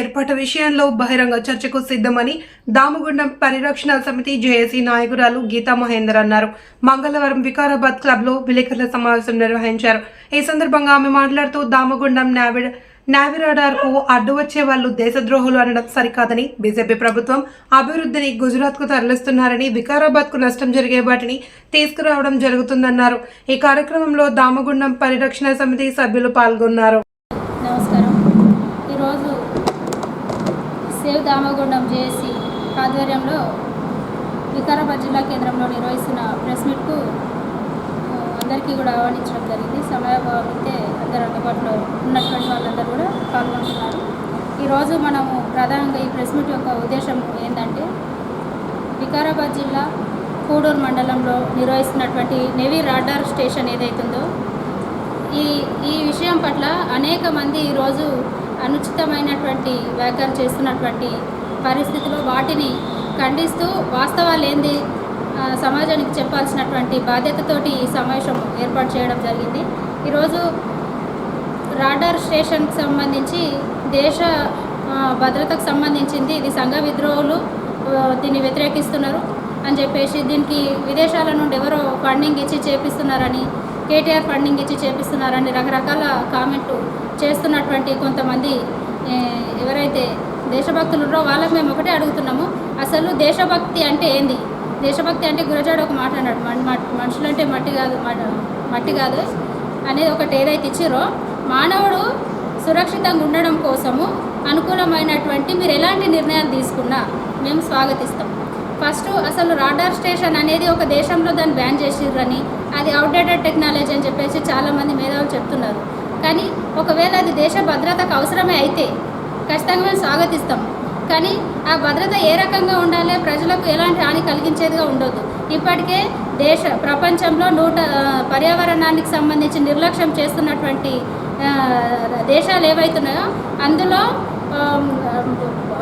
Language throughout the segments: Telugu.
ఏర్పాటు విషయంలో బహిరంగ చర్చకు సిద్ధమని దామగుండం పరిరక్షణ సమితి జేఏసీ నాయకురాలు గీతా మహేందర్ అన్నారు. మంగళవారం వికారాబాద్ క్లబ్లో విలేకరుల సమావేశం నిర్వహించారు. ఈ సందర్భంగా ఆమె మాట్లాడుతూ దామగుండం నావిడ్ నావిరాడార్కు అడ్డు వచ్చే వాళ్ళు దేశద్రోహులు అనడం సరికాదని బీజేపీ ప్రభుత్వం అభివృద్ధిని గుజరాత్కు తరలిస్తున్నారని వికారాబాద్కు నష్టం జరిగే వాటిని తీసుకురావడం జరుగుతుందన్నారు. ఈ కార్యక్రమంలో దామగుండం పరిరక్షణ సమితి సభ్యులు పాల్గొన్నారు నమస్కారం ఈరోజు సేవ్ దామగుండం జేఏసీ ఆధ్వర్యంలో వికారాబాద్ జిల్లా కేంద్రంలో నిర్వహిస్తున్న ప్రెస్ మీట్కు అందరికీ కూడా ఆహ్వానించడం జరిగింది. సమయాభావం అయితే అందరు అందుబాటులో ఉన్నటువంటి వాళ్ళందరూ కూడా పాల్గొంటున్నారు. ఈరోజు మనము ప్రధానంగా ఈ ప్రెస్ మీట్ యొక్క ఉద్దేశం ఏంటంటే వికారాబాద్ జిల్లా కూడూరు మండలంలో నిర్వహిస్తున్నటువంటి నెవీ రాడార్ స్టేషన్ ఏదైతుందో ఈ ఈ విషయం పట్ల అనేక మంది ఈరోజు అనుచితమైనటువంటి వ్యాఖ్యలు చేస్తున్నటువంటి పరిస్థితిలో వాటిని ఖండిస్తూ వాస్తవాలు ఏంది సమాజానికి చెప్పాల్సినటువంటి బాధ్యతతోటి ఈ సమావేశం ఏర్పాటు చేయడం జరిగింది. ఈరోజు రాడార్ స్టేషన్కి సంబంధించి దేశ భద్రతకు సంబంధించింది ఇది సంఘ విద్రోహులు దీన్ని వ్యతిరేకిస్తున్నారు అని చెప్పేసి దీనికి విదేశాల నుండి ఎవరో ఫండింగ్ ఇచ్చి చేపిస్తున్నారని కేటీఆర్ ఫండింగ్ ఇచ్చి చేపిస్తున్నారని రకరకాల కామెంట్లు చేస్తున్నటువంటి కొంతమంది ఎవరైతే దేశభక్తులు ఉన్నారో వాళ్ళకి మేము ఒకటే అడుగుతున్నాము. అసలు దేశభక్తి అంటే ఏంది? దేశభక్తి అంటే గురజాడు ఒక మాట అన్నాడు. మనుషులంటే మట్టి కాదు మట్టి కాదు అనేది ఒకటి ఏదైతే ఇచ్చిరో మానవుడు సురక్షితంగా ఉండడం కోసము అనుకూలమైనటువంటి మీరు ఎలాంటి నిర్ణయాలు తీసుకున్నా మేము స్వాగతిస్తాం. ఫస్ట్ అసలు రాడార్ స్టేషన్ అనేది ఒక దేశంలో దాన్ని బ్యాన్ చేసిర్రని అది అవుట్డేటెడ్ టెక్నాలజీ అని చెప్పేసి చాలామంది మేధావులు చెప్తున్నారు. కానీ ఒకవేళ అది దేశ భద్రతకు అవసరమే అయితే ఖచ్చితంగా మేము స్వాగతిస్తాం. కానీ ఆ భద్రత ఏ రకంగా ఉండాలి? ప్రజలకు ఎలాంటి హాని కలిగించేదిగా ఉండొద్దు ఇప్పటికే దేశ ప్రపంచంలో నూట పర్యావరణానికి సంబంధించి నిర్లక్ష్యం చేస్తున్నటువంటి దేశాలు ఏవైతున్నాయో అందులో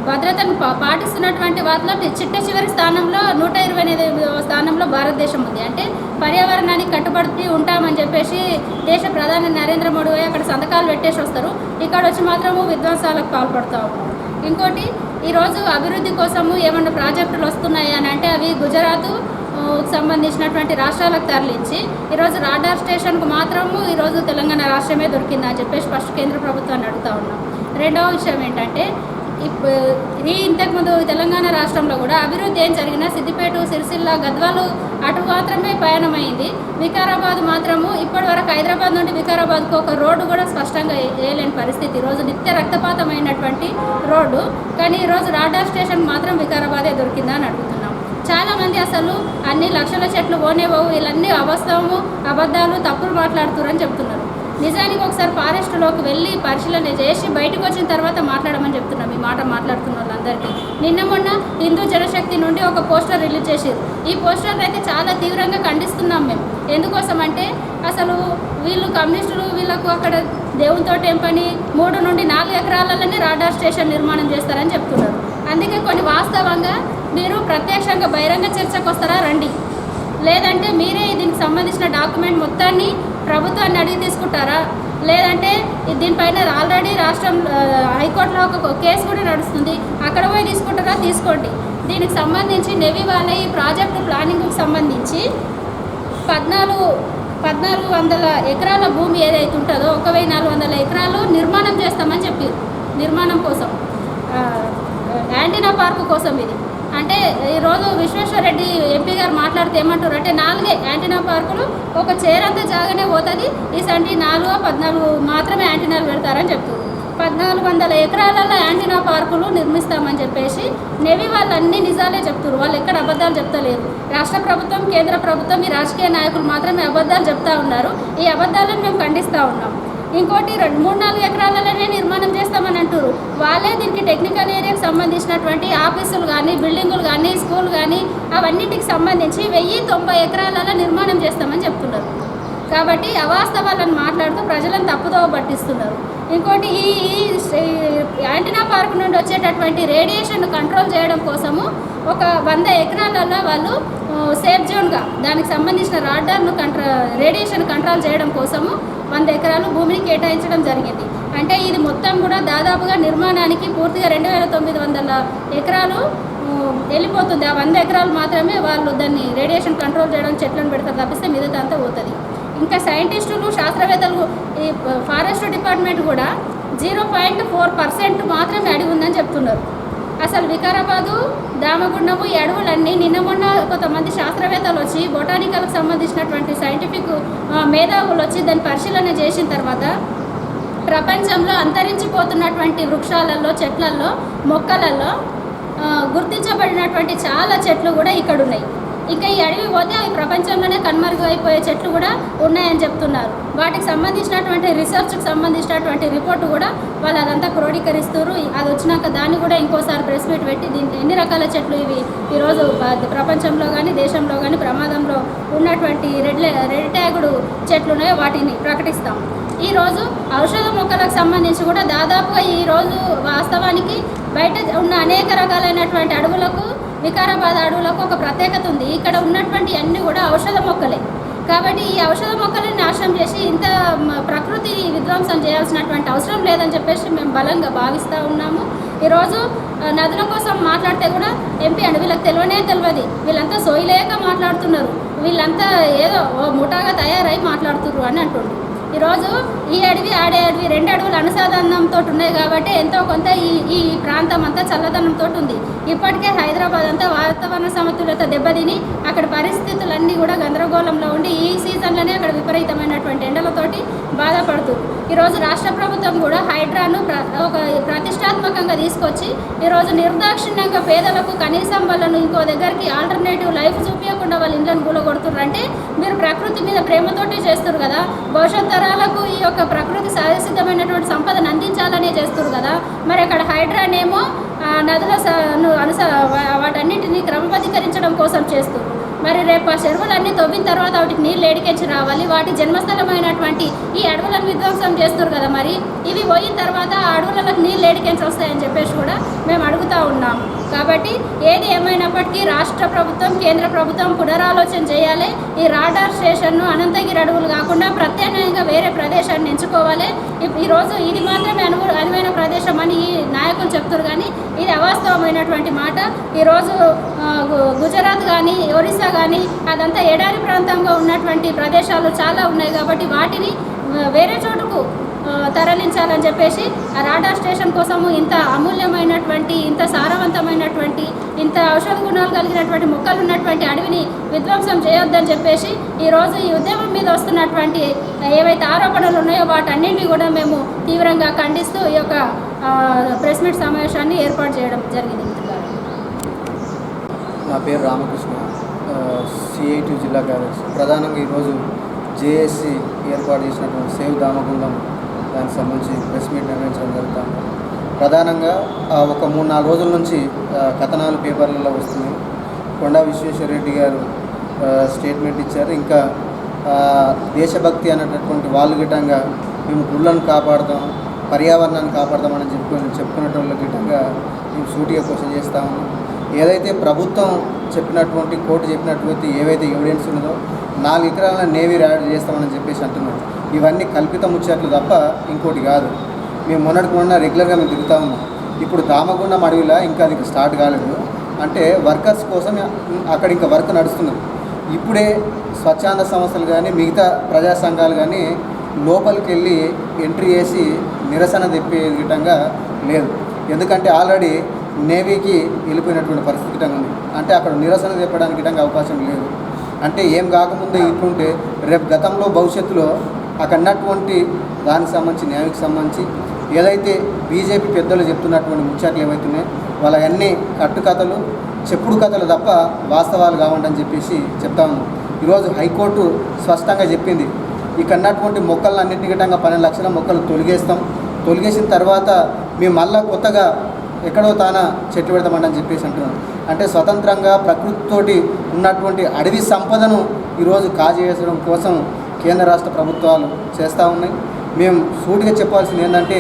భద్రతను పా- పాటిస్తున్నటువంటి వాటిలో చిట్ట చివరి స్థానంలో నూట ఇరవై ఐదు స్థానంలో భారతదేశం ఉంది. అంటే పర్యావరణానికి కట్టుబడి ఉంటామని చెప్పేసి దేశ ప్రధాని నరేంద్ర మోడీ అక్కడ సంతకాలు పెట్టేసి వస్తారు. ఇక్కడ వచ్చి మాత్రము విధ్వంసాలకు పాల్పడతాం ఇంకోటి ఈరోజు అభివృద్ధి కోసము ఏమన్నా ప్రాజెక్టులు వస్తున్నాయి అని అంటే అవి గుజరాత్ సంబంధించినటువంటి రాష్ట్రాలకు తరలించి ఈరోజు రాడార్ స్టేషన్కు మాత్రము ఈరోజు తెలంగాణ రాష్ట్రమే దొరికిందని చెప్పేసి ఫస్ట్ కేంద్ర ప్రభుత్వాన్ని అడుగుతా ఉన్నాం. రెండవ విషయం ఏంటంటే ఇప్పుడు ఈ ఇంతకుముందు తెలంగాణ రాష్ట్రంలో కూడా అభివృద్ధి ఏం జరిగినా సిద్దిపేట సిరిసిల్ల గద్వాలు అటు మాత్రమే పయనమైంది. వికారాబాద్ మాత్రము ఇప్పటి వరకు హైదరాబాద్ నుండి వికారాబాద్కు ఒక రోడ్డు కూడా స్పష్టంగా వేయలేని పరిస్థితి. రోజు నిత్య రక్తపాతమైనటువంటి రోడ్డు. కానీ ఈరోజు రాడా స్టేషన్ మాత్రం వికారాబాదే దొరికిందా అని అడుగుతున్నాం. చాలామంది అసలు అన్ని లక్షల చెట్లు పోనేవవు వీళ్ళన్నీ అవాస్తవము అబద్ధాలు తప్పులు మాట్లాడుతున్నారని చెప్తున్నారు. నిజానికి ఒకసారి ఫారెస్ట్లోకి వెళ్ళి పరిశీలన చేసి బయటకు వచ్చిన తర్వాత మాట్లాడమని చెప్తున్నాం. ఈ మాట మాట్లాడుతున్న వాళ్ళందరికీ. నిన్న మొన్న హిందూ జనశక్తి నుండి ఒక పోస్టర్ రిలీజ్ చేసారు ఈ పోస్టర్ అయితే చాలా తీవ్రంగా ఖండిస్తున్నాం మేము. ఎందుకోసం అంటే అసలు వీళ్ళు కమ్యూనిస్టులు వీళ్ళకు అక్కడ దేవునితో ఏం పని మూడు నుండి నాలుగు ఎకరాలలోనే రాడార్ స్టేషన్ నిర్మాణం చేస్తారని చెప్తున్నారు. అందుకే కొన్ని వాస్తవంగా మీరు ప్రత్యక్షంగా బహిరంగ చర్చకు వస్తారా రండి. లేదంటే మీరే దీనికి సంబంధించిన డాక్యుమెంట్ మొత్తాన్ని ప్రభుత్వాన్ని అడిగి తీసుకుంటారా? లేదంటే దీనిపైన ఆల్రెడీ రాష్ట్రం హైకోర్టులో ఒక కేసు కూడా నడుస్తుంది. అక్కడ పోయి తీసుకుంటారా? తీసుకోండి. దీనికి సంబంధించి నెవీ వాళ్ళ ఈ ప్రాజెక్టు ప్లానింగ్కి సంబంధించి పద్నాలుగు పద్నాలుగు వందల ఎకరాల భూమి ఏదైతే ఉంటుందో ఒక వెయ్యి నాలుగు వందల ఎకరాలు నిర్మాణం చేస్తామని చెప్పారు. నిర్మాణం కోసం. యాంటీనా పార్కు కోసం ఇది. అంటే ఈరోజు విశ్వేశ్వరరెడ్డి ఎంపీ గారు మాట్లాడితే ఏమంటారు? అంటే నాలుగే యాంటీనా పార్కులు ఒక చేరంత జాగానే పోతుంది. ఈ సంటి నాలుగు పద్నాలుగు మాత్రమే యాంటీనాలు పెడతారని చెప్తారు పద్నాలుగు వందల ఎకరాలలో యాంటీనా పార్కులు నిర్మిస్తామని చెప్పేసి నెవీ వాళ్ళు అన్ని నిజాలే చెప్తారు వాళ్ళు ఎక్కడ అబద్ధాలు చెప్తలేరు. రాష్ట్ర ప్రభుత్వం కేంద్ర ప్రభుత్వం ఈ రాజకీయ నాయకులు మాత్రమే అబద్ధాలు చెప్తా ఉన్నారు. ఈ అబద్ధాలను మేము ఖండిస్తూ ఉన్నాం. ఇంకోటి రెండు మూడు నాలుగు ఎకరాలలోనే నిర్మాణం వాళ్ళే దీనికి టెక్నికల్ ఏరియాకి సంబంధించినటువంటి ఆఫీసులు కానీ బిల్డింగులు కానీ స్కూల్ కానీ అవన్నిటికి సంబంధించి వెయ్యి తొంభై ఎకరాలలో నిర్మాణం చేస్తామని చెప్తున్నారు. కాబట్టి అవాస్తవాలను మాట్లాడుతూ ప్రజలను తప్పుదోవ పట్టిస్తున్నారు. ఇంకోటి ఈ యాంటీనా పార్క్ నుండి వచ్చేటటువంటి రేడియేషన్ కంట్రోల్ చేయడం కోసము ఒక వంద ఎకరాలలో వాళ్ళు సేఫ్ జోన్గా దానికి సంబంధించిన రాడార్ను కంట్రో రేడియేషన్ కంట్రోల్ చేయడం కోసము వంద ఎకరాలు భూమిని కేటాయించడం జరిగింది. అంటే ఇది మొత్తం కూడా దాదాపుగా నిర్మాణానికి పూర్తిగా రెండు వేల తొమ్మిది వందల ఎకరాలు వెళ్ళిపోతుంది. ఆ వంద ఎకరాలు మాత్రమే వాళ్ళు దాన్ని రేడియేషన్ కంట్రోల్ చేయడం చెట్లను పెడతారు తప్పిస్తే మిగతా అంతా పోతుంది. ఇంకా సైంటిస్టులు శాస్త్రవేత్తలు ఈ ఫారెస్ట్ డిపార్ట్మెంట్ కూడా జీరో పాయింట్ ఫోర్ పర్సెంట్ మాత్రమే అడిగి ఉందని చెప్తున్నారు. అసలు వికారాబాదు దామగుండము ఈ అడవులన్నీ నిన్న మొన్న కొంతమంది శాస్త్రవేత్తలు వచ్చి బొటానికల్కి సంబంధించినటువంటి సైంటిఫిక్ మేధావులు వచ్చి దాన్ని పరిశీలన చేసిన తర్వాత ప్రపంచంలో అంతరించిపోతున్నటువంటి వృక్షాలలో చెట్లలో మొక్కలలో గుర్తించబడినటువంటి చాలా చెట్లు కూడా ఇక్కడ ఉన్నాయి ఇంకా ఈ అడవి పోతే అవి ప్రపంచంలోనే కనుమరుగైపోయే చెట్లు కూడా ఉన్నాయని చెప్తున్నారు. వాటికి సంబంధించినటువంటి రీసెర్చ్కి సంబంధించినటువంటి రిపోర్ట్ కూడా వాళ్ళు అదంతా క్రోడీకరిస్తారు అది వచ్చినాక దాన్ని కూడా ఇంకోసారి ప్రెస్ మీట్ పెట్టి దీంట్లో ఎన్ని రకాల చెట్లు ఇవి ఈరోజు ప్రపంచంలో కానీ దేశంలో కానీ ప్రమాదంలో ఉన్నటువంటి రెడ్ రెడ్ ట్యాగుడు చెట్లు ఉన్నాయో వాటిని ప్రకటిస్తాం. ఈరోజు ఔషధ మొక్కలకు సంబంధించి కూడా దాదాపుగా ఈరోజు వాస్తవానికి బయట ఉన్న అనేక రకాలైనటువంటి అడవులకు వికారాబాద్ అడవులకు ఒక ప్రత్యేకత ఉంది. ఇక్కడ ఉన్నటువంటి అన్నీ కూడా ఔషధ మొక్కలే. కాబట్టి ఈ ఔషధ మొక్కలని నాశనం చేసి ఇంత ప్రకృతి విధ్వంసం చేయాల్సినటువంటి అవసరం లేదని చెప్పేసి మేము బలంగా భావిస్తూ ఉన్నాము. ఈరోజు నదుల కోసం మాట్లాడితే కూడా ఎంపీ అండి వీళ్ళకి తెలియనే తెలియదు. వీళ్ళంతా సోయిలేక మాట్లాడుతున్నారు. వీళ్ళంతా ఏదో ఓ ముఠాగా తయారై మాట్లాడుతున్నారు అని అంటుండ్రు. ఈరోజు ఈ అడవి ఆడే అడవి రెండు అడవులు అనుసంధానంతో ఉన్నాయి కాబట్టి ఎంతో కొంత ఈ ఈ ప్రాంతం అంతా చల్లదనంతో ఉంది. ఇప్పటికే హైదరాబాద్ అంతా వాతావరణ సమతుల్యత దెబ్బతిని అక్కడ పరిస్థితులన్నీ కూడా గందరగోళంలో ఉండి ఈ సీజన్లోనే అక్కడ విపరీతమైనటువంటి ఎండలతోటి బాధపడుతుంది ఈరోజు రాష్ట్ర ప్రభుత్వం కూడా హైడ్రాను ప్ర ఒక ప్రతిష్టాత్మకంగా తీసుకొచ్చి ఈరోజు నిర్దాక్షిణ్యంగా పేదలకు కనీసం వాళ్ళను ఇంకో దగ్గరికి ఆల్టర్నేటివ్ లైఫ్ చూపించకుండా వాళ్ళ ఇండ్లను కూలగొడుతున్నారు అంటే మీరు ప్రకృతి మీద ప్రేమతోటి చేస్తారు కదా. భవిష్యత్తు తరాలకు ఈ యొక్క ప్రకృతి సహజసిద్ధమైనటువంటి సంపదను అందించాలనే చేస్తారు కదా. మరి అక్కడ హైడ్రానేమో నదుల అనుస వాటన్నింటినీ క్రమబద్ధీకరించడం కోసం చేస్తారు. మరి రేపు ఆ చెరువులన్నీ తవ్విన తర్వాత వాటికి నీళ్ళు ఏడికెచ్చి రావాలి. వాటి జన్మస్థలమైనటువంటి ఈ అడవులను విధ్వంసం చేస్తారు కదా మరి. ఇవి పోయిన తర్వాత ఆ అడవులకు నీళ్ళు ఏడికెంచి వస్తాయని చెప్పేసి కూడా మేము అడుగుతూ ఉన్నాం. కాబట్టి ఏది ఏమైనప్పటికీ రాష్ట్ర ప్రభుత్వం కేంద్ర ప్రభుత్వం పునరాలోచన చేయాలి. ఈ రాడార్ స్టేషన్ను అనంతగిరి అడవులు కాకుండా ప్రత్యామ్నాయంగా వేరే ప్రదేశాన్ని ఎంచుకోవాలి. ఈరోజు ఇది మాత్రమే అను అనువైన ప్రదేశం అని ఈ నాయకులు చెప్తారు కానీ ఇది అవాస్తవమైనటువంటి మాట. ఈరోజు గుజరాత్ కానీ ఒరిస్సా కానీ అదంతా ఎడారి ప్రాంతంగా ఉన్నటువంటి ప్రదేశాలు చాలా ఉన్నాయి కాబట్టి వాటిని వేరే చోటుకు తరలించాలని చెప్పేసి ఆ రాడార్ స్టేషన్ కోసము ఇంత అమూల్యమైనటువంటి ఇంత సారవంతమైనటువంటి ఇంత ఔషధ గుణాలు కలిగినటువంటి మొక్కలు ఉన్నటువంటి అడవిని విధ్వంసం చేయొద్దని చెప్పేసి ఈరోజు ఈ ఉద్యమం మీద వస్తున్నటువంటి ఏవైతే ఆరోపణలు ఉన్నాయో వాటన్నింటినీ కూడా మేము తీవ్రంగా ఖండిస్తూ ఈ యొక్క ప్రెస్ మీట్ సమావేశాన్ని ఏర్పాటు చేయడం జరిగింది. నా పేరు రామకృష్ణ. సిఐటి జిల్లా కార్యదర్శి. ప్రధానంగా ఈరోజు జేఏసీ ఏర్పాటు చేసినటువంటి సేవ్ దామగుండం దానికి సంబంధించి ప్రెస్ మీట్ నిర్వహించడం జరుగుతుంది ప్రధానంగా ఒక మూడు నాలుగు రోజుల నుంచి కథనాలు పేపర్లలో వస్తున్నాయి కొండా విశ్వేశ్వరరెడ్డి గారు స్టేట్మెంట్ ఇచ్చారు. ఇంకా దేశభక్తి అనేటటువంటి వాళ్ళు గిట్టంగా మేము గుళ్ళను కాపాడతాం పర్యావరణాన్ని కాపాడదామని చెప్పుకొని చెప్పుకునేటోళ్ళ గిట్టంగా మేము సూటిగా క్వశ్చన్ చేస్తాము ఏదైతే ప్రభుత్వం చెప్పినటువంటి కోర్టు చెప్పినటువంటి ఏవైతే ఎవిడెన్స్ ఉన్నదో నాలుగు ఎకరాల నేవీ యాడ్ చేస్తామని చెప్పేసి అంటున్నారు ఇవన్నీ కల్పిత ముచ్చట్లు తప్ప ఇంకోటి కాదు. మేము మొన్నటి మొన్న రెగ్యులర్గా మేము తిరుగుతూ ఉన్నాం. ఇప్పుడు దామగుండం అడవిలో ఇంకా అది స్టార్ట్ కాలేదు. అంటే వర్కర్స్ కోసం అక్కడ ఇంకా వర్క్ నడుస్తున్నది. ఇప్పుడే స్వచ్ఛంద సంస్థలు కానీ మిగతా ప్రజా సంఘాలు కానీ లోపలికి వెళ్ళి ఎంట్రీ చేసి నిరసన తెప్పే విధంగా లేదు. ఎందుకంటే ఆల్రెడీ నేవీకి వెళ్ళిపోయినటువంటి పరిస్థితి ఉంది. అంటే అక్కడ నిరసన తెప్పడానికి అవకాశం లేదు. అంటే ఏం కాకముందే ఇట్లుంటే రేపు గతంలో భవిష్యత్తులో అక్కడ ఉన్నటువంటి దానికి సంబంధించి న్యాయానికి సంబంధించి ఏదైతే బీజేపీ పెద్దలు చెప్తున్నటువంటి ముచ్చట్లు ఏవైతున్నాయో వాళ్ళవన్నీ కట్టుకథలు చెప్పుడు కథలు తప్ప వాస్తవాలు కావండి చెప్పేసి చెప్తాము ఈరోజు హైకోర్టు స్పష్టంగా చెప్పింది ఇక్కడ ఉన్నటువంటి మొక్కలను అన్నింటికిటంగా పన్నెండు లక్షల మొక్కలు తొలగేస్తాం. తొలగేసిన తర్వాత మేము మళ్ళా కొత్తగా ఎక్కడో తాన చెట్టు పెడతామని చెప్పేసి అంటున్నాం అంటే స్వతంత్రంగా ప్రకృతితోటి ఉన్నటువంటి అడవి సంపదను ఈరోజు కాజేయడం కోసం కేంద్ర రాష్ట్ర ప్రభుత్వాలు చేస్తూ ఉన్నాయి. మేము సూటిగా చెప్పాల్సింది ఏంటంటే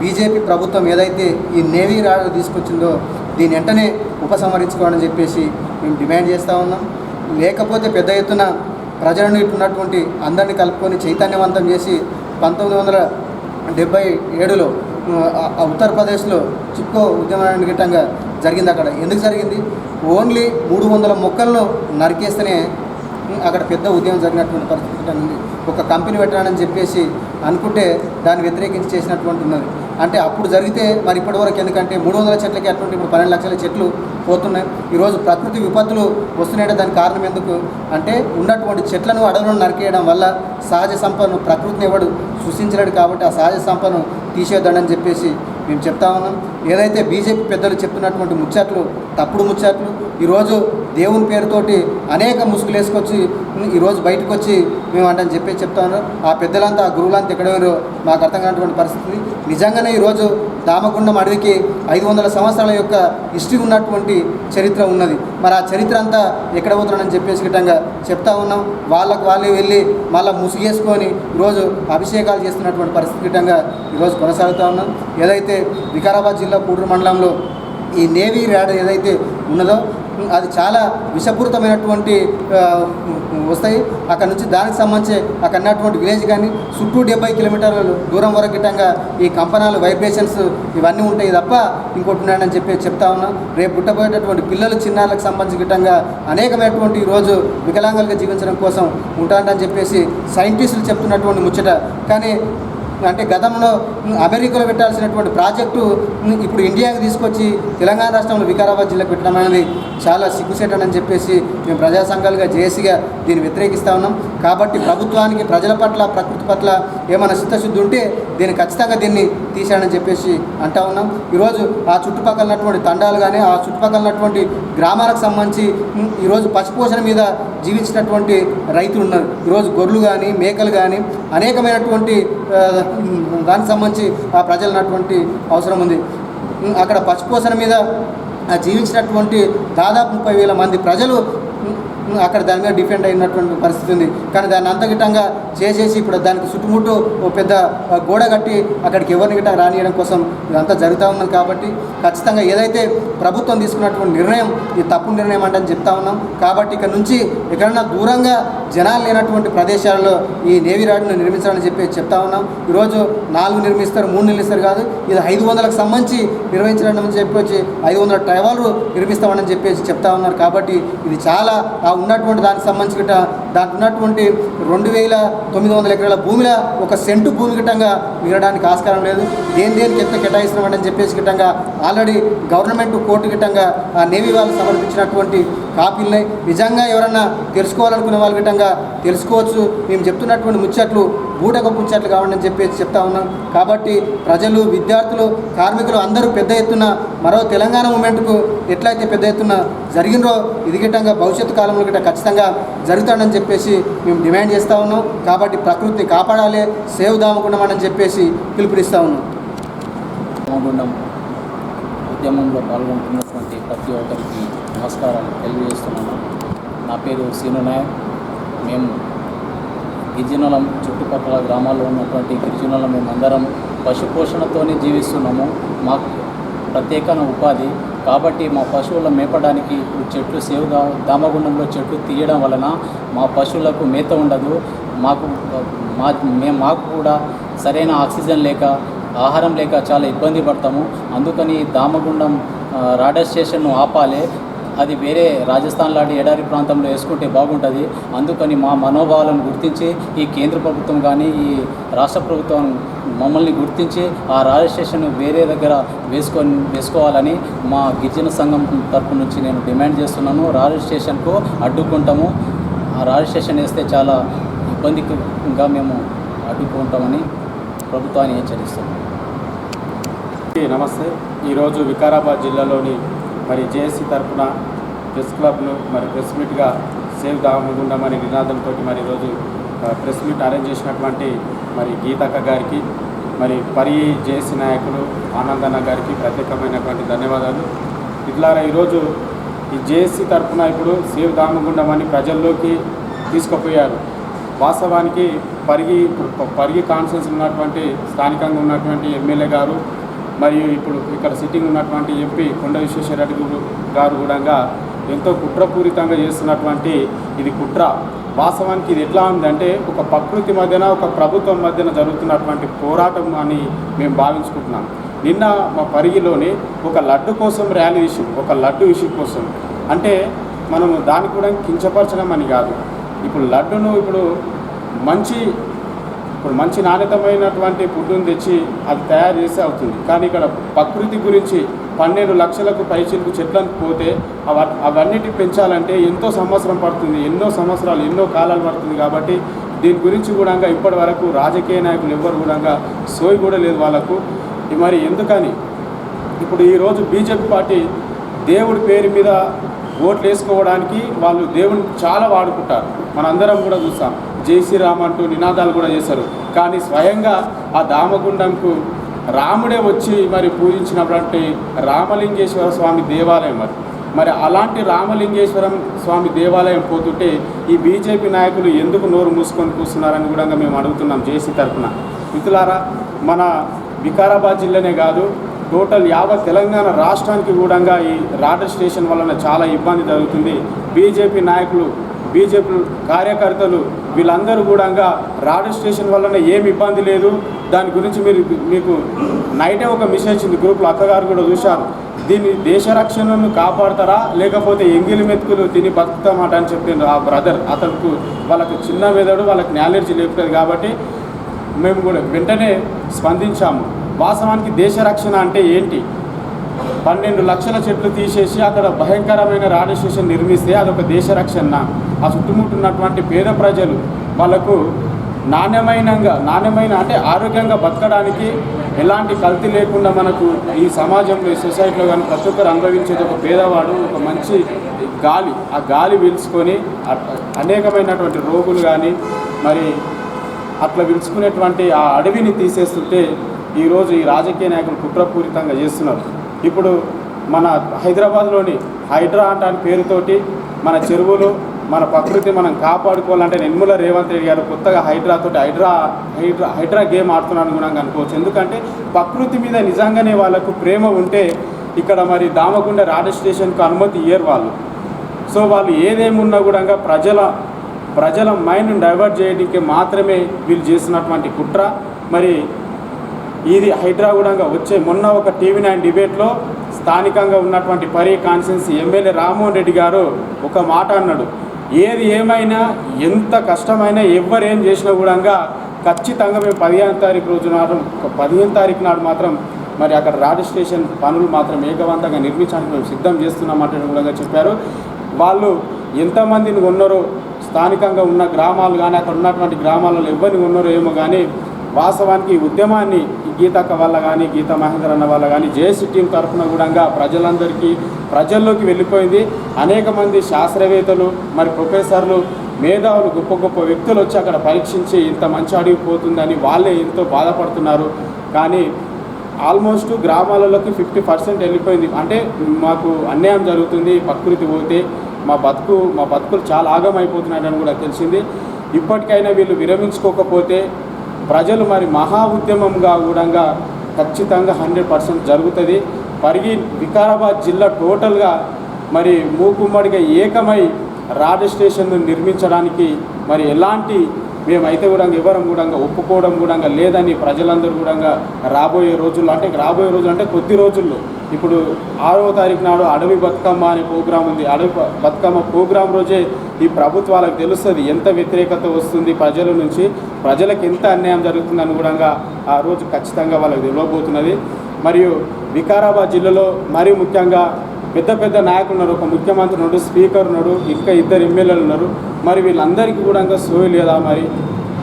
బీజేపీ ప్రభుత్వం ఏదైతే ఈ నేవీ రాడు తీసుకొచ్చిందో దీని వెంటనే ఉపసంహరించుకోవాలని చెప్పేసి మేము డిమాండ్ చేస్తూ ఉన్నాం. లేకపోతే పెద్ద ఎత్తున ప్రజలను ఇట్టున్నటువంటి ఉన్నటువంటి అందరినీ కలుపుకొని చైతన్యవంతం చేసి పంతొమ్మిది వందల డెబ్బై ఏడులో ఉత్తరప్రదేశ్లో చిప్కో ఉద్యమాన్ని గిట్టంగా జరిగింది అక్కడ. ఎందుకు జరిగింది? ఓన్లీ మూడు వందల మొక్కలను నరికేస్తేనే అక్కడ పెద్ద ఉద్యమం జరిగినటువంటి పరిస్థితి ఉంది ఒక కంపెనీ పెట్టానని చెప్పేసి అనుకుంటే దాన్ని వ్యతిరేకించి చేసినటువంటి ఉన్నది. అంటే అప్పుడు జరిగితే మరి ఇప్పటివరకు ఎందుకంటే మూడు వందల చెట్లకి అటువంటి ఇప్పుడు పన్నెండు లక్షల చెట్లు పోతున్నాయి. ఈరోజు ప్రకృతి విపత్తులు వస్తున్నాయంటే దానికి కారణం ఎందుకు? అంటే ఉన్నటువంటి చెట్లను అడవులను నరికేయడం వల్ల సహజ సంపదను ప్రకృతిని ఎవడు సృష్టించలేడు కాబట్టి ఆ సహజ సంపదను తీసేద్దాడని చెప్పేసి మేము చెప్తా ఉన్నాం. ఏదైతే బీజేపీ పెద్దలు చెప్తున్నటువంటి ముచ్చట్లు తప్పుడు ముచ్చట్లు ఈరోజు దేవుని పేరుతోటి అనేక ముసుగులు వేసుకొచ్చి ఈరోజు బయటకు వచ్చి మేము అంటని చెప్పేసి చెప్తా ఉన్నాం ఆ పెద్దలంతా ఆ గురువులంతా ఎక్కడ మాకు అర్థం కానటువంటి పరిస్థితి. నిజంగానే ఈరోజు దామగుండం అడవికి ఐదు వందల సంవత్సరాల యొక్క హిస్టరీ ఉన్నటువంటి చరిత్ర ఉన్నది. మరి ఆ చరిత్ర అంతా ఎక్కడ పోతున్నాడని చెప్పేసి గిట్టంగా చెప్తా ఉన్నాం. వాళ్ళకు వాళ్ళే వెళ్ళి మళ్ళీ ముసుగేసుకొని ఈరోజు అభిషేకాలు చేస్తున్నటువంటి పరిస్థితి గిట్టంగా ఈరోజు కొనసాగుతూ ఉన్నాం. ఏదైతే వికారాబాద్ జిల్లా కూడూరు మండలంలో ఈ నేవీ ర్యాడ్ ఏదైతే ఉన్నదో అది చాలా విషపూరితమైనటువంటి వస్తాయి. అక్కడ నుంచి దానికి సంబంధించి అక్కడ ఉన్నటువంటి విలేజ్ కానీ చుట్టూ డెబ్బై కిలోమీటర్ల దూరం వరకు గిట్టంగా ఈ కంపనాలు వైబ్రేషన్స్ ఇవన్నీ ఉంటాయి తప్ప ఇంకోటి ఉన్నాయని చెప్పి చెప్తా ఉన్నాం. రేపు పుట్టబోయేటటువంటి పిల్లలు చిన్నారులకు సంబంధించి గిట్టంగా అనేకమైనటువంటి రోజు వికలాంగులుగా జీవించడం కోసం ఉంటాడని చెప్పేసి సైంటిస్టులు చెప్తున్నటువంటి ముచ్చట. కానీ అంటే గతంలో అమెరికాలో పెట్టాల్సినటువంటి ప్రాజెక్టు ఇప్పుడు ఇండియాకి తీసుకొచ్చి తెలంగాణ రాష్ట్రంలో వికారాబాద్ జిల్లాకు పెట్టడం అనేది చాలా సిగ్గుసేటని చెప్పేసి మేము ప్రజా సంఘాలుగా జేఏసీగా దీన్ని వ్యతిరేకిస్తూ ఉన్నాం. కాబట్టి ప్రభుత్వానికి ప్రజల పట్ల ప్రకృతి పట్ల ఏమైనా చిత్తశుద్ధి ఉంటే దీన్ని ఖచ్చితంగా దీన్ని తీశాడని చెప్పేసి అంటా ఉన్నాం. ఈరోజు ఆ చుట్టుపక్కల ఉన్నటువంటి తండాలు కానీ ఆ చుట్టుపక్కల ఉన్నటువంటి గ్రామాలకు సంబంధించి ఈరోజు పశుపోషణ మీద జీవించినటువంటి రైతులు ఉన్నారు. ఈరోజు గొర్రెలు కానీ మేకలు కానీ అనేకమైనటువంటి దానికి సంబంధించి ఆ ప్రజలు ఉన్నటువంటి అవసరం ఉంది. అక్కడ పశుపోషణ మీద ఆ జీవించినటువంటి దాదాపు ముప్పై వేల మంది ప్రజలు అక్కడ దాని మీద డిపెండ్ అయినటువంటి పరిస్థితి ఉంది. కానీ దాన్ని అంతగిటంగా చేసేసి ఇప్పుడు దానికి చుట్టుముట్టు ఓ పెద్ద గోడ కట్టి అక్కడికి ఎవరిని గిట్ట రానియడం కోసం ఇదంతా జరుగుతూ ఉన్నది కాబట్టి ఖచ్చితంగా ఏదైతే ప్రభుత్వం తీసుకున్నటువంటి నిర్ణయం ఇది తప్పు నిర్ణయం అంటే అని చెప్తా ఉన్నాం. కాబట్టి ఇక్కడ నుంచి ఎక్కడన్నా దూరంగా జనాలు లేనటువంటి ప్రదేశాలలో ఈ నేవీ రాడ్ను నిర్మించాలని చెప్పి చెప్తా ఉన్నాం. ఈరోజు నాలుగు నిర్మిస్తారు మూడు నిర్మిస్తారు కాదు ఇది ఐదు వందలకు సంబంధించి నిర్వహించడం చెప్పి వచ్చి ఐదు వందల ట్రైవాలు నిర్మిస్తామని చెప్పేసి చెప్తా ఉన్నారు. కాబట్టి ఇది చాలా ఆ ఉన్నటువంటి దానికి సంబంధించి గిట్ట దానికి ఉన్నటువంటి రెండు వేల తొమ్మిది వందల ఎకరాల భూమిలో ఒక సెంటు భూమి గిట్టంగా మిగలడానికి ఆస్కారం లేదు. దేని దేనికి ఎంత కేటాయిస్తున్నామని చెప్పేసి గిట్టంగా ఆల్రెడీ గవర్నమెంట్ కోర్టు గిట్టంగా ఆ నేవీ వాళ్ళు సమర్పించినటువంటి కాపీలని నిజంగా ఎవరన్నా తెలుసుకోవాలనుకునే వాళ్ళ గిట్టంగా తెలుసుకోవచ్చు. మేము చెప్తున్నటువంటి ముచ్చట్లు బూటక కావాలని చెప్పేసి చెప్తా ఉన్నాం. కాబట్టి ప్రజలు విద్యార్థులు కార్మికులు అందరూ పెద్ద ఎత్తున మరో తెలంగాణ మూమెంట్కు ఎట్లయితే పెద్ద ఎత్తున జరిగినరో ఇది భవిష్యత్తు కాలంలో గిట్ట ఖచ్చితంగా జరుగుతాడని చెప్పేసి మేము డిమాండ్ చేస్తూ ఉన్నాం. కాబట్టి ప్రకృతిని కాపాడాలి సేవ్ దామకుండమని చెప్పేసి పిలుపునిస్తూ ఉన్నాం. ఉద్యమంలో పాల్గొంటున్నటువంటి ప్రతి ఒక్కరికి నమస్కారాలు తెలియజేస్తున్నాను. నా పేరు సీను నాయక్ మేము గిరిజనులం చుట్టుపక్కల గ్రామాల్లో ఉన్నటువంటి గిరిజనులం మేమందరం పశుపోషణతోనే జీవిస్తున్నాము. మాకు ప్రత్యేకమైన ఉపాధి. కాబట్టి మా పశువులను మేపడానికి ఇప్పుడు చెట్లు సేవ్ దామగుండంలో చెట్లు తీయడం వలన మా పశువులకు మేత ఉండదు. మాకు మా మేము మాకు కూడా సరైన ఆక్సిజన్ లేక ఆహారం లేక చాలా ఇబ్బంది పడతాము. అందుకని దామగుండం రాడర్ స్టేషన్ను ఆపాలి. అది వేరే రాజస్థాన్ లాంటి ఎడారి ప్రాంతంలో వేసుకుంటే బాగుంటుంది. అందుకని మా మనోభావాలను గుర్తించి ఈ కేంద్ర ప్రభుత్వం కానీ ఈ రాష్ట్ర ప్రభుత్వం మమ్మల్ని గుర్తించి ఆ రాడర్ స్టేషన్ వేరే దగ్గర వేసుకొని వేసుకోవాలని మా గిరిజన సంఘం తరపు నుంచి నేను డిమాండ్ చేస్తున్నాను. రాడర్ స్టేషన్కు అడ్డుకుంటాము. ఆ రాడర్ స్టేషన్ వేస్తే చాలా ఇబ్బందిగా మేము అడ్డుకుంటామని ప్రభుత్వాన్ని హెచ్చరిస్తున్నాం. నమస్తే. ఈరోజు వికారాబాద్ జిల్లాలోని మరి జేఏసీ తరఫున ప్రెస్ క్లబ్ను మరి ప్రెస్ మీట్గా సేవ్ దామగుండం అనే నినాదంతో మరి ఈరోజు ప్రెస్ మీట్ అరేంజ్ చేసినటువంటి మరి గీతక్క గారికి మరి పరి జేఏసీ నాయకులు ఆనందన్న గారికి ప్రత్యేకమైనటువంటి ధన్యవాదాలు. ఇట్లారా ఈరోజు ఈ జేఏసీ తరఫున ఇప్పుడు సేవ్ దామగుండం అని ప్రజల్లోకి తీసుకుపోయారు. వాస్తవానికి పరిగి పరిగి కాన్ఫరెన్స్ ఉన్నటువంటి స్థానికంగా ఉన్నటువంటి ఎమ్మెల్యే గారు మరియు ఇప్పుడు ఇక్కడ సిట్టింగ్ ఉన్నటువంటి ఎంపీ కొండ విశ్వేశ్వరరెడ్డి గారు- గారు కూడా ఎంతో కుట్రపూరితంగా చేస్తున్నటువంటి ఇది కుట్ర. వాస్తవానికి ఇది ఎట్లా ఉందంటే ఒక ప్రకృతి మధ్యన ఒక ప్రభుత్వం మధ్యన జరుగుతున్నటువంటి పోరాటం అని మేము భావించుకుంటున్నాం. నిన్న మా పరిగిలోని ఒక లడ్డు కోసం ర్యాలీ ఇష్యూ ఒక లడ్డు ఇష్యూ కోసం. అంటే మనము దాన్ని కూడా కించపరచడం అని కాదు. ఇప్పుడు లడ్డును ఇప్పుడు మంచి ఇప్పుడు మంచి నాణ్యతమైనటువంటి ఫుడ్ను తెచ్చి అది తయారు చేసి అవుతుంది. కానీ ఇక్కడ ప్రకృతి గురించి పన్నెండు లక్షలకు పైచిలకు చెట్లను పోతే అవ అవన్నిటి పెంచాలంటే ఎంతో సంవత్సరం పడుతుంది ఎన్నో సంవత్సరాలు ఎన్నో కాలాలు పడుతుంది కాబట్టి దీని గురించి కూడా ఇప్పటి వరకు రాజకీయ నాయకులు ఎవ్వరు కూడా సోయి కూడా లేదు వాళ్ళకు. మరి ఎందుకని? ఇప్పుడు ఈరోజు బీజేపీ పార్టీ దేవుడి పేరు మీద ఓట్లు వేసుకోవడానికి వాళ్ళు దేవుని చాలా వాడుకుంటారు. మనందరం కూడా చూస్తాం. జై శ్రీరామ్ అంటూ నినాదాలు కూడా చేశారు. కానీ స్వయంగా ఆ దామగుండంకు రాముడే వచ్చి మరి పూజించినటువంటి రామలింగేశ్వర స్వామి దేవాలయం మరి. మరి అలాంటి రామలింగేశ్వరం స్వామి దేవాలయం పోతుంటే ఈ బీజేపీ నాయకులు ఎందుకు నోరు మూసుకొని కూర్చున్నారని కూడా మేము అడుగుతున్నాం జేసీ తరఫున మిత్రులారా మన వికారాబాద్ జిల్లానే కాదు టోటల్ యావత్ తెలంగాణ రాష్ట్రానికి కూడా ఈ రాడర్ స్టేషన్ వలన చాలా ఇబ్బంది జరుగుతుంది. బీజేపీ నాయకులు బీజేపీ కార్యకర్తలు వీళ్ళందరూ కూడా రాడు స్టేషన్ వలన ఏమి ఇబ్బంది లేదు. దాని గురించి మీరు మీకు నైటే ఒక మెసేజ్ వచ్చింది. గ్రూప్లో అక్కగారు కూడా చూశారు. దీన్ని దేశ రక్షణను కాపాడతారా? లేకపోతే ఎంగిలి మెతుకులు తిని బతుకుతామాట అని చెప్పిండు ఆ బ్రదర్ అతనికి వాళ్ళకు చిన్న మెదడు వాళ్ళకి నాలెడ్జ్ లేపుతుంది కాబట్టి మేము కూడా వెంటనే స్పందించాము. వాస్తవానికి దేశ రక్షణ అంటే ఏంటి? పన్నెండు లక్షల చెట్లు తీసేసి అక్కడ భయంకరమైన రాడి స్టేషన్ నిర్మిస్తే అదొక దేశ రక్షణ. ఆ చుట్టుముట్టున్నటువంటి పేద ప్రజలు వాళ్ళకు నాణ్యమైనంగా నాణ్యమైన అంటే ఆరోగ్యంగా బతకడానికి ఎలాంటి కల్తీ లేకుండా మనకు ఈ సమాజంలో ఈ సొసైటీలో కానీ ప్రతి ఒక్కరు అనుభవించేది ఒక పేదవాడు ఒక మంచి గాలి. ఆ గాలి పీల్చుకొని అనేకమైనటువంటి రోగులు కానీ మరి అట్లా పిలుచుకునేటువంటి ఆ అడవిని తీసేస్తుంటే ఈరోజు ఈ రాజకీయ నాయకులు కుట్రపూరితంగా చేస్తున్నారు. ఇప్పుడు మన హైదరాబాద్లోని హైడ్రా అంటాని పేరుతోటి మన చెరువులు మన ప్రకృతి మనం కాపాడుకోవాలంటే నిర్మల రేవంత్ రెడ్డి గారు కొత్తగా హైడ్రాతోటి హైడ్రా హైడ్రా హైడ్రా గేమ్ ఆడుతున్నాను కూడా అనుకోవచ్చు. ఎందుకంటే ప్రకృతి మీద నిజంగానే వాళ్ళకు ప్రేమ ఉంటే ఇక్కడ మరి దామగుండ రాడ స్టేషన్కు అనుమతి ఇయ్యరు వాళ్ళు. సో వాళ్ళు ఏదేమున్నా కూడా ప్రజల ప్రజల మైండ్ను డైవర్ట్ చేయడానికి మాత్రమే వీళ్ళు చేసినటువంటి కుట్ర. మరి ఇది హైదరాబాద్గా వచ్చే మొన్న ఒక టీవీ నైన్ డిబేట్లో స్థానికంగా ఉన్నటువంటి పరి కాన్స్టిట్యున్సీ ఎమ్మెల్యే రామ్మోహన్ రెడ్డి గారు ఒక మాట అన్నాడు. ఏది ఏమైనా ఎంత కష్టమైనా ఎవరేం చేసినా కూడా ఖచ్చితంగా మేము పదిహేను తారీఖు రోజు నాడు పదిహేను తారీఖు నాడు మాత్రం మరి అక్కడ రాజిస్ట్రేషన్ స్టేషన్ పనులు మాత్రం ఏకవంతంగా నిర్మించడానికి మేము సిద్ధం చేస్తున్నామంటే కూడా చెప్పారు. వాళ్ళు ఎంతమందిని ఉన్నారో స్థానికంగా ఉన్న గ్రామాలు కానీ అక్కడ ఉన్నటువంటి గ్రామాలలో ఎవరిని ఉన్నారో ఏమో కానీ వాస్తవానికి ఈ ఉద్యమాన్ని గీతక్క వల్ల కానీ గీత మహేందర్ అన్న వల్ల కానీ జేఏసీ టీం తరఫున కూడా ప్రజలందరికీ ప్రజల్లోకి వెళ్ళిపోయింది. అనేక మంది శాస్త్రవేత్తలు మరి ప్రొఫెసర్లు మేధావులు గొప్ప గొప్ప వ్యక్తులు వచ్చి అక్కడ పరీక్షించి ఇంత మంచి అడిగి పోతుందని వాళ్ళే ఎంతో బాధపడుతున్నారు. కానీ ఆల్మోస్ట్ గ్రామాలలోకి ఫిఫ్టీ పర్సెంట్ వెళ్ళిపోయింది. అంటే మాకు అన్యాయం జరుగుతుంది ప్రకృతి పోతే మా బతుకు మా బతుకులు చాలా ఆగమైపోతున్నాయని కూడా తెలిసింది. ఇప్పటికైనా వీళ్ళు విరమించుకోకపోతే ప్రజలు మరి మహా ఉద్యమంగా కూడా ఖచ్చితంగా హండ్రెడ్ పర్సెంట్ జరుగుతుంది. పరిగి వికారాబాద్ జిల్లా టోటల్గా మరి మూకుమ్మడిగా ఏకమై రాడ్ స్టేషన్ను నిర్మించడానికి మరి ఎలాంటి మేమైతే కూడా ఎవరం కూడా ఒప్పుకోవడం కూడా లేదని ప్రజలందరూ కూడా రాబోయే రోజుల్లో అంటే రాబోయే రోజులు అంటే కొద్ది రోజుల్లో. ఇప్పుడు ఆరో తారీఖు నాడు అడవి బతుకమ్మ అనే ప్రోగ్రాం ఉంది. అడవి బతుకమ్మ ప్రోగ్రాం రోజే ఈ ప్రభుత్వాలకు తెలుస్తుంది ఎంత వ్యతిరేకత వస్తుంది ప్రజల నుంచి ప్రజలకు ఎంత అన్యాయం జరుగుతుందని కూడా ఆ రోజు ఖచ్చితంగా వాళ్ళకి తెలియబోతున్నది మరియు వికారాబాద్ జిల్లాలో మరీ ముఖ్యంగా పెద్ద పెద్ద నాయకులు ఉన్నారు. ఒక ముఖ్యమంత్రి ఉన్నాడు స్పీకర్ ఉన్నాడు ఇంకా ఇద్దరు ఎమ్మెల్యేలు ఉన్నారు. మరి వీళ్ళందరికీ కూడా సోయి లేదా మరి?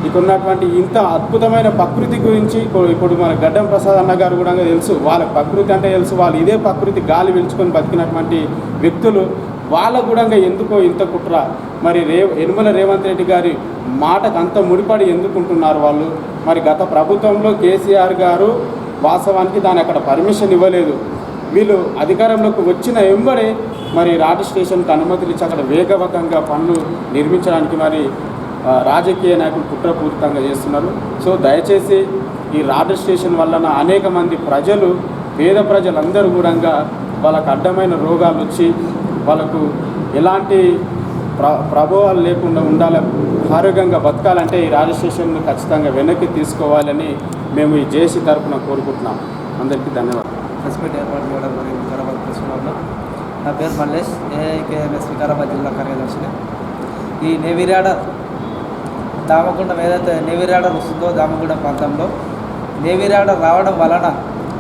ఇక్కడ ఉన్నటువంటి ఇంత అద్భుతమైన ప్రకృతి గురించి ఇప్పుడు- ఇప్పుడు మన గడ్డం ప్రసాద్ అన్న గారు కూడా తెలుసు. వాళ్ళ ప్రకృతి అంటే తెలుసు. వాళ్ళు ఇదే ప్రకృతి గాలి పీల్చుకొని బతికినటువంటి వ్యక్తులు. వాళ్ళకు కూడా ఎందుకో ఇంత కుట్ర? మరి రే యనుమల రేవంత్ రెడ్డి గారి మాటకు అంత ముడిపడి ఎందుకుంటున్నారు వాళ్ళు? మరి గత ప్రభుత్వంలో కేసీఆర్ గారు వాస్తవానికి దాని అక్కడ పర్మిషన్ ఇవ్వలేదు. వీళ్ళు అధికారంలోకి వచ్చిన ఎంబడే మరి రాట స్టేషన్కి అనుమతులు ఇచ్చి అక్కడ వేగవంతంగా పనులు నిర్మించడానికి మరి రాజకీయ నాయకులు కుట్రపూరితంగా చేస్తున్నారు. సో దయచేసి ఈ రాట స్టేషన్ వలన అనేక మంది ప్రజలు పేద ప్రజలందరూ కూడా వాళ్ళకు అడ్డమైన రోగాలు వచ్చి వాళ్ళకు ఎలాంటి ప్ర ప్రభావాలు లేకుండా ఉండాలి ఆరోగ్యంగా బతకాలంటే ఈ రాజశేషన్ను ఖచ్చితంగా వెనక్కి తీసుకోవాలని మేము ఈ జేసీ తరఫున కోరుకుంటున్నాం. అందరికీ ధన్యవాదాలు. ప్రెస్ మీట్ ఏర్పాటు చేయడం జరిగింది వికారాబాద్ ప్రెస్ క్లబ్లో. నా పేరు మల్లేష్ ఏఐకేఎంఎస్ వికారాబాద్ జిల్లా కార్యదర్శిని. ఈ నేవిరాడ దామగుండం ఏదైతే నేవిరాడ వస్తుందో దామగుండం ప్రాంతంలో నేవిరాడ రావడం వలన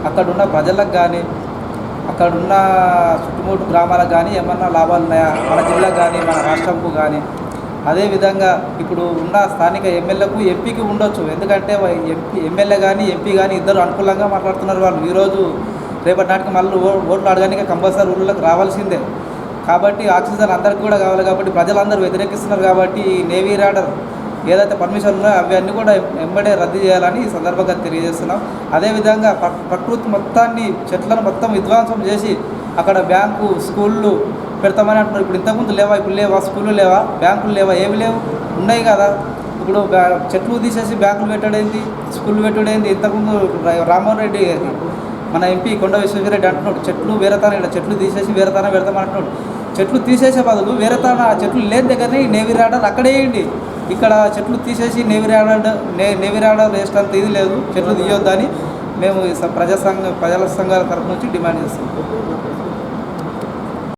అక్కడున్న ప్రజలకు కానీ అక్కడున్న చుట్టుముట్టు గ్రామాలకు కానీ ఏమన్నా లాభాలు ఉన్నాయా? మన జిల్లాకు కానీ మన రాష్ట్రంకు కానీ అదేవిధంగా ఇప్పుడు ఉన్న స్థానిక ఎమ్మెల్యేకు ఎంపీకి ఉండొచ్చు. ఎందుకంటే ఎంపీ ఎమ్మెల్యే కానీ ఎంపీ కానీ ఇద్దరు అనుకూలంగా మాట్లాడుతున్నారు వాళ్ళు. ఈరోజు రేపటి నాటికి మళ్ళీ ఓ- ఓట్లు అడగడానికి కంపల్సరీ ఊళ్ళకి రావాల్సిందే. కాబట్టి ఆక్సిజన్ అందరికీ కూడా కావాలి కాబట్టి ప్రజలందరూ వ్యతిరేకిస్తున్నారు కాబట్టి నేవీ రాడర్ ఏదైతే పర్మిషన్ ఉన్నాయో అవి అన్నీ కూడా వెంబడే రద్దు చేయాలని ఈ సందర్భంగా తెలియజేస్తున్నాం. అదేవిధంగా ప్రకృతి మొత్తాన్ని చెట్లను మొత్తం విధ్వంసం చేసి అక్కడ బ్యాంకు స్కూళ్ళు పెడతామని అంటున్నారు. ఇప్పుడు ఇంతకుముందు లేవా? ఇప్పుడు లేవా? స్కూళ్ళు లేవా? బ్యాంకులు లేవా? ఏవి లేవు? ఉన్నాయి కదా. ఇప్పుడు చెట్లు తీసేసి బ్యాంకులు పెట్టడేంది స్కూళ్ళు పెట్టడేంది ఇంతకుముందు రామ్మోహన్ రెడ్డి మన ఎంపీ కొండ విశ్వేశ్వరరెడ్డి అంటున్నాడు చెట్లు వేరేతాన ఇక్కడ చెట్లు తీసేసి వేరేతానే పెడతాం అంటున్నాడు. చెట్లు తీసేసే బదులు వేరేతాన ఆ చెట్లు లేని దగ్గరనే ఈ నేవీ రాడర్ అక్కడే వేయండి. ఇక్కడ చెట్లు తీసేసి నేవీ రాడర్ నే నేవీ రాడర్ వేస్ట్ అంత ఇది లేదు చెట్లు తీయొద్దని మేము ఈ ప్రజా సంఘ ప్రజల సంఘాల తరఫు నుంచి డిమాండ్ చేస్తాం